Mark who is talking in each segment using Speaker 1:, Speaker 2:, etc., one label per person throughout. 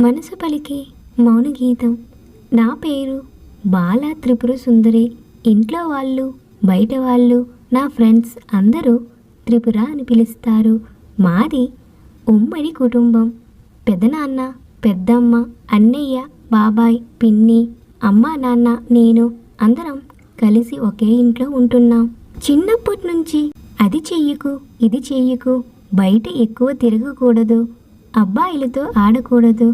Speaker 1: మనసు పలికే మౌన గీతం నా పేరు బాల త్రిపుర సుందరి. ఇంట్లో వాళ్ళు బయట వాళ్ళు నా ఫ్రెండ్స్ అందరూ త్రిపుర అని పిలుస్తారు. మాది ఉమ్మడి కుటుంబం. పెదనాన్న పెద్దమ్మ అన్నయ్య బాబాయ్ పిన్ని అమ్మ నాన్న నేను అందరం కలిసి ఒకే ఇంట్లో ఉంటున్నాం. చిన్నప్పటి నుంచి అది చెయ్యకు ఇది చెయ్యకు బయట ఎక్కువ తిరగకూడదు. అబ్బాయిలతో ఆడకూడదు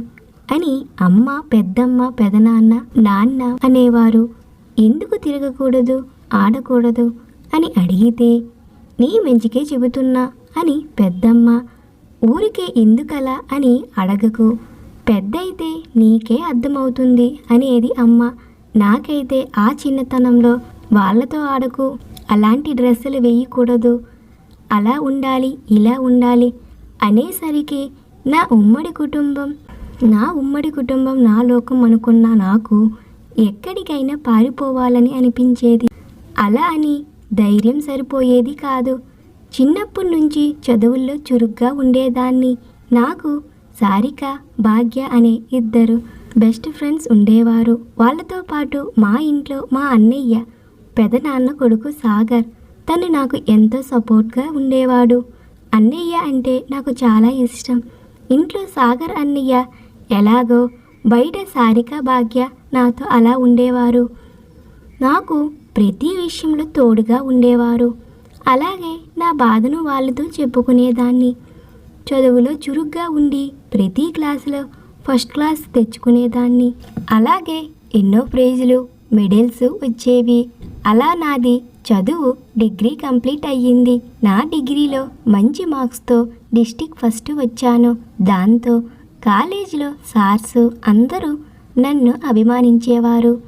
Speaker 1: అని అమ్మ పెద్దమ్మ పెదనాన్న నాన్న అనేవారు. ఎందుకు తిరగకూడదు? ఆడకూడదు అని అడిగితే నీ మంచికే చెబుతున్నా అని పెద్దమ్మ ఊరికే ఎందుకలా? అని అడగకు. పెద్దయితే నీకే అర్థమవుతుంది అనేది అమ్మ నాకైతే ఆ చిన్నతనంలో వాళ్ళతో ఆడకు అలాంటి డ్రెస్సులు వేయకూడదు. అలా ఉండాలి ఇలా ఉండాలి అనేసరికి నా ఉమ్మడి కుటుంబం నా ఉమ్మడి కుటుంబం నా లోకం అనుకున్న నాకు ఎక్కడికైనా పారిపోవాలని అనిపించేది. అలా అని ధైర్యం సరిపోయేది కాదు. చిన్నప్పటి నుంచి చదువుల్లో చురుగ్గా ఉండేదాన్ని. నాకు సారిక భాగ్య అనే ఇద్దరు బెస్ట్ ఫ్రెండ్స్ ఉండేవారు. వాళ్ళతో పాటు మా ఇంట్లో మా అన్నయ్య పెదనాన్న కొడుకు సాగర్. తను నాకు ఎంతో సపోర్ట్గా ఉండేవాడు. అన్నయ్య అంటే నాకు చాలా ఇష్టం. ఇంట్లో సాగర్ అన్నయ్య ఎలాగో బయట సారిక భాగ్య నాతో అలా ఉండేవారు. నాకు ప్రతి విషయంలో తోడుగా ఉండేవారు. అలాగే నా బాధను వాళ్ళతో చెప్పుకునేదాన్ని. చదువులో చురుగ్గా ఉండి ప్రతి క్లాసులో ఫస్ట్ క్లాస్ తెచ్చుకునేదాన్ని. అలాగే ఎన్నో ప్రైజులు మెడల్స్ వచ్చేవి. అలా నాది చదువు డిగ్రీ కంప్లీట్ అయ్యింది. నా డిగ్రీలో మంచి మార్క్స్తో డిస్టిక్ ఫస్ట్ వచ్చాను. దాంతో కాలేజీలో సార్స్ అందరూ నన్ను అభిమానించేవారు.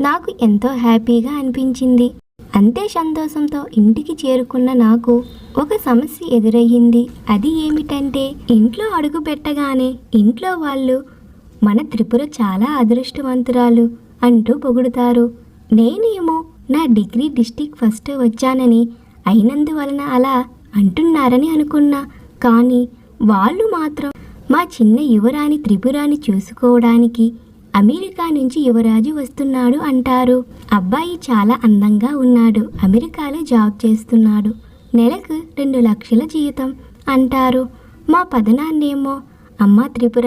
Speaker 1: నాకు ఎంతో హ్యాపీగా అనిపించింది. అంతే సంతోషంతో ఇంటికి చేరుకున్న నాకు ఒక సమస్య ఎదురయ్యింది. అది ఏమిటంటే ఇంట్లో అడుగు పెట్టగానే ఇంట్లో వాళ్ళు మన త్రిపుర చాలా అదృష్టవంతురాలు అంటూ పొగుడుతారు. నేనేమో నా డిగ్రీ డిస్టిక్ ఫస్ట్ వచ్చానని అయినందువలన అలా అంటున్నారని అనుకున్నా. కానీ వాళ్ళు మాత్రం మా చిన్న యువరాణి త్రిపురాని చూసుకోవడానికి అమెరికా నుంచి యువరాజు వస్తున్నాడు అంటారు. అబ్బాయి చాలా అందంగా ఉన్నాడు. అమెరికాలో జాబ్ చేస్తున్నాడు. నెలకు రెండు లక్షల జీతం అంటారు. మా పదనాన్నేమో అమ్మ త్రిపుర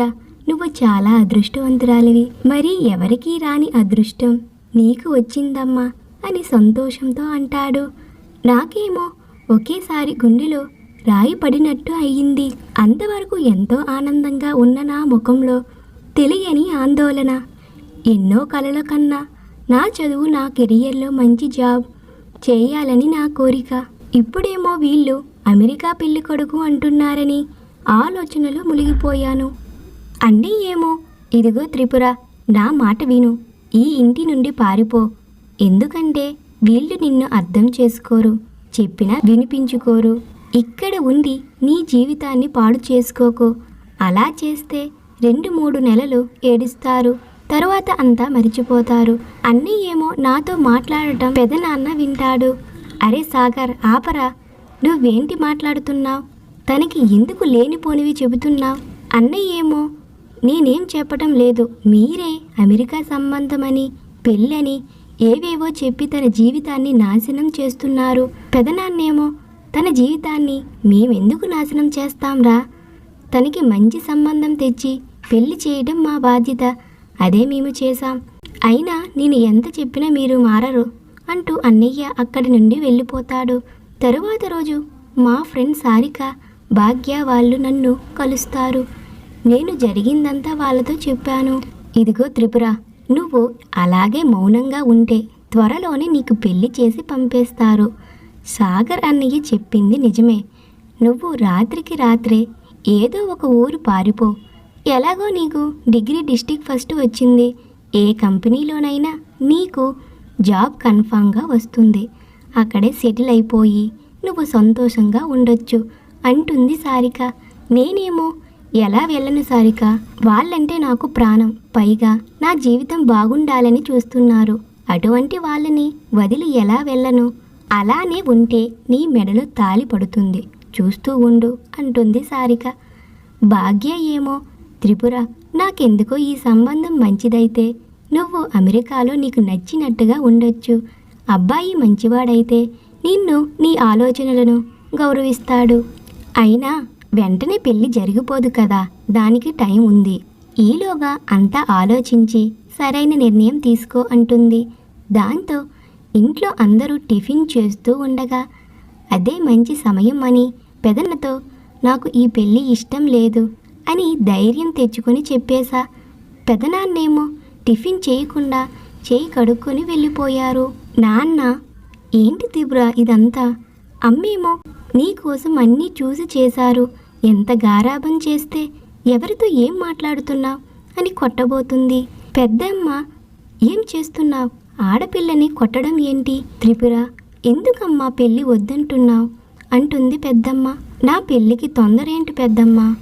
Speaker 1: నువ్వు చాలా అదృష్టవంతురాలివి. మరి ఎవరికీ రాని అదృష్టం నీకు వచ్చిందమ్మా. అని సంతోషంతో అంటాడు. నాకేమో ఒకేసారి గుండెలో రాయి పడినట్టు అయ్యింది. అంతవరకు ఎంతో ఆనందంగా ఉన్న నా ముఖంలో తెలియని ఆందోళన. ఎన్నో కలల కన్నా నా చదువు నా కెరియర్లో మంచి జాబ్ చేయాలని నా కోరిక. ఇప్పుడేమో వీళ్ళు అమెరికా పెళ్ళి కొడుకు అంటున్నారని ఆలోచనలో మునిగిపోయాను. అన్నీ ఏమో ఇదిగో త్రిపుర నా మాట విను. ఈ ఇంటి నుండి పారిపో. ఎందుకంటే వీళ్ళు నిన్ను అర్థం చేసుకోరు చెప్పినా వినిపించుకోరు. ఇక్కడ ఉండి నీ జీవితాన్ని పాడు చేసుకోకు. అలా చేస్తే రెండు మూడు నెలలు ఏడుస్తారు. తరువాత అంతా మరిచిపోతారు. అన్నీ ఏమో నాతో మాట్లాడటం పెదనాన్న వింటాడు. అరే సాగర్ ఆపరా. నువ్వేంటి మాట్లాడుతున్నావు? తనకి ఎందుకు లేనిపోనివి చెబుతున్నావు? అన్నయ్య ఏమో నేనేం చెప్పటం లేదు. మీరే అమెరికా సంబంధమని పెళ్ళని ఏవేవో చెప్పి తన జీవితాన్ని నాశనం చేస్తున్నారు. పెదనాన్నేమో తన జీవితాన్ని మేమెందుకు నాశనం చేస్తాంరా? తనకి మంచి సంబంధం తెచ్చి పెళ్ళి చేయడం మా బాధ్యత. అదే మేము చేశాం. అయినా నేను ఎంత చెప్పినా మీరు మారరు అంటూ అన్నయ్య అక్కడి నుండి వెళ్ళిపోతాడు. తరువాత రోజు మా ఫ్రెండ్ సారిక భాగ్య వాళ్ళు నన్ను కలుస్తారు. నేను జరిగిందంతా వాళ్ళతో చెప్పాను. ఇదిగో త్రిపుర నువ్వు అలాగే మౌనంగా ఉంటే త్వరలోనే నీకు పెళ్ళి చేసి పంపేస్తారు. సాగర్ అన్నయ్య చెప్పింది నిజమే. నువ్వు రాత్రికి రాత్రే ఏదో ఒక ఊరు పారిపో. ఎలాగో నీకు డిగ్రీ డిస్టిక్ ఫస్ట్ వచ్చింది. ఏ కంపెనీలోనైనా నీకు జాబ్ కన్ఫామ్గా వస్తుంది. అక్కడే సెటిల్ అయిపోయి నువ్వు సంతోషంగా ఉండొచ్చు అంటుంది సారిక. నేనేమో ఎలా వెళ్ళను సారిక? వాళ్ళంటే నాకు ప్రాణం. పైగా నా జీవితం బాగుండాలని చూస్తున్నారు. అటువంటి వాళ్ళని వదిలి ఎలా వెళ్ళను? అలానే ఉంటే నీ మెడలో తాలి పడుతుంది. చూస్తూ ఉండు అంటుంది సారిక. భాగ్య ఏమో? త్రిపుర నాకెందుకో ఈ సంబంధం మంచిదైతే. నువ్వు అమెరికాలో నీకు నచ్చినట్టుగా ఉండొచ్చు. అబ్బాయి మంచివాడైతే నిన్ను నీ ఆలోచనలను గౌరవిస్తాడు. అయినా వెంటనే పెళ్ళి జరిగిపోదు కదా. దానికి టైం ఉంది. ఈలోగా అంతా ఆలోచించి సరైన నిర్ణయం తీసుకో అంటుంది. దాంతో ఇంట్లో అందరూ టిఫిన్ చేస్తూ ఉండగా అదే మంచి సమయం అని పెదన్నతో నాకు ఈ పెళ్ళి ఇష్టం లేదు అని ధైర్యం తెచ్చుకొని చెప్పేశా. పెదనాన్నేమో టిఫిన్ చేయకుండా చేయి కడుక్కొని వెళ్ళిపోయారు. నాన్న ఏంటి తీవ్ర ఇదంతా? అమ్మేమో నీకోసం అన్నీ చూసి చేశారు. ఎంత గారాబం చేస్తే ఎవరితో ఏం మాట్లాడుతున్నావు అని కొట్టబోతుంది. పెద్దమ్మ ఏం చేస్తున్నావు? ఆడపిల్లని కొట్టడం ఏంటి? త్రిపుర ఎందుకమ్మా పెళ్ళి వద్దంటున్నావు? అంటుంది పెద్దమ్మ. నా పెళ్ళికి తొందర ఏంటి పెద్దమ్మ?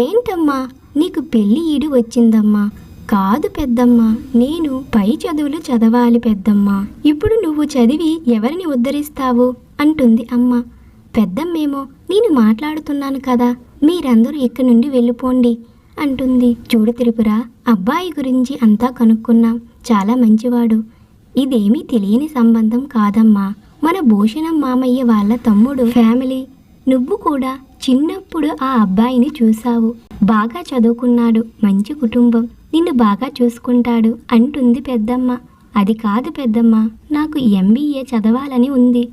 Speaker 1: ఏంటమ్మా నీకు పెళ్ళి ఈడు వచ్చిందమ్మా. కాదు పెద్దమ్మ నేను పై చదువులు చదవాలి పెద్దమ్మ. ఇప్పుడు నువ్వు చదివి ఎవరిని ఉద్ధరిస్తావు? అంటుంది అమ్మ. పెద్దమ్మేమో నేను మాట్లాడుతున్నాను కదా మీరందరూ ఇక్కడి నుండి వెళ్ళిపోండి అంటుంది. చూడు త్రిపుర అబ్బాయి గురించి అంతా కనుక్కున్నాం చాలా మంచివాడు. ఇదేమీ తెలియని సంబంధం కాదమ్మా. మన భూషణం మామయ్య వాళ్ళ తమ్ముడు ఫ్యామిలీ. నువ్వు కూడా చిన్నప్పుడు ఆ అబ్బాయిని చూసావు బాగా చదువుకున్నాడు మంచి కుటుంబం. నిన్ను బాగా చూసుకుంటాడు అంటుంది పెద్దమ్మ. అది కాదు పెద్దమ్మ నాకు ఎంబీఏ చదవాలని ఉంది.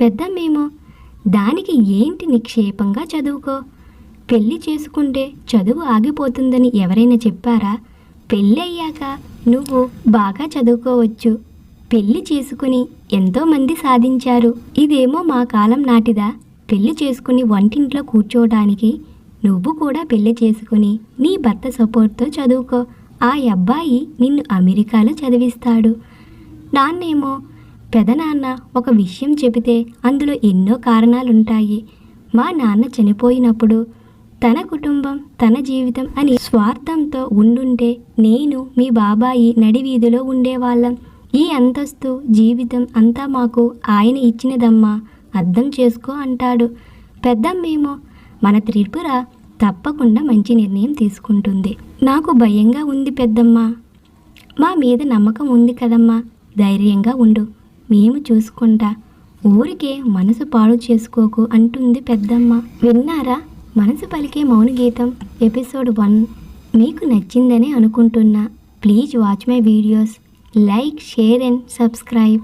Speaker 1: పెద్దమ్మేమో దానికి ఏంటి నిక్షేపంగా చదువుకో? పెళ్ళి చేసుకుంటే చదువు ఆగిపోతుందని ఎవరైనా చెప్పారా? పెళ్ళి అయ్యాక నువ్వు బాగా చదువుకోవచ్చు. పెళ్ళి చేసుకుని ఎంతోమంది సాధించారు. ఇదేమో మా కాలం నాటిదా? పెళ్ళి చేసుకుని వంటింట్లో కూర్చోవడానికి నువ్వు కూడా పెళ్ళి చేసుకుని నీ భర్త సపోర్ట్తో చదువుకో. ఆ అబ్బాయి నిన్ను అమెరికాలో చదివిస్తాడు. నాన్నేమో పెదనాన్న ఒక విషయం చెబితే అందులో ఎన్నో కారణాలుంటాయి. మా నాన్న చనిపోయినప్పుడు తన కుటుంబం తన జీవితం అని స్వార్థంతో ఉండుంటే నేను మీ బాబాయి నడివీధిలో ఉండేవాళ్ళం. ఈ అంతస్తు జీవితం అంతా మాకు ఆయన ఇచ్చినదమ్మా అర్థం చేసుకో అంటాడు. పెద్దమ్మేమో మన త్రిపుర తప్పకుండా మంచి నిర్ణయం తీసుకుంటుంది. నాకు భయంగా ఉంది పెద్దమ్మ. మా మీద నమ్మకం ఉంది కదమ్మా. ధైర్యంగా ఉండు. మేము చూసుకుంటా. ఊరికే మనసు పాడు చేసుకోకు అంటుంది పెద్దమ్మ. విన్నారా? మనసు పలికే మౌన గీతం ఎపిసోడ్ వన్. మీకు నచ్చిందని అనుకుంటున్నా. Please watch my videos. Like share and subscribe.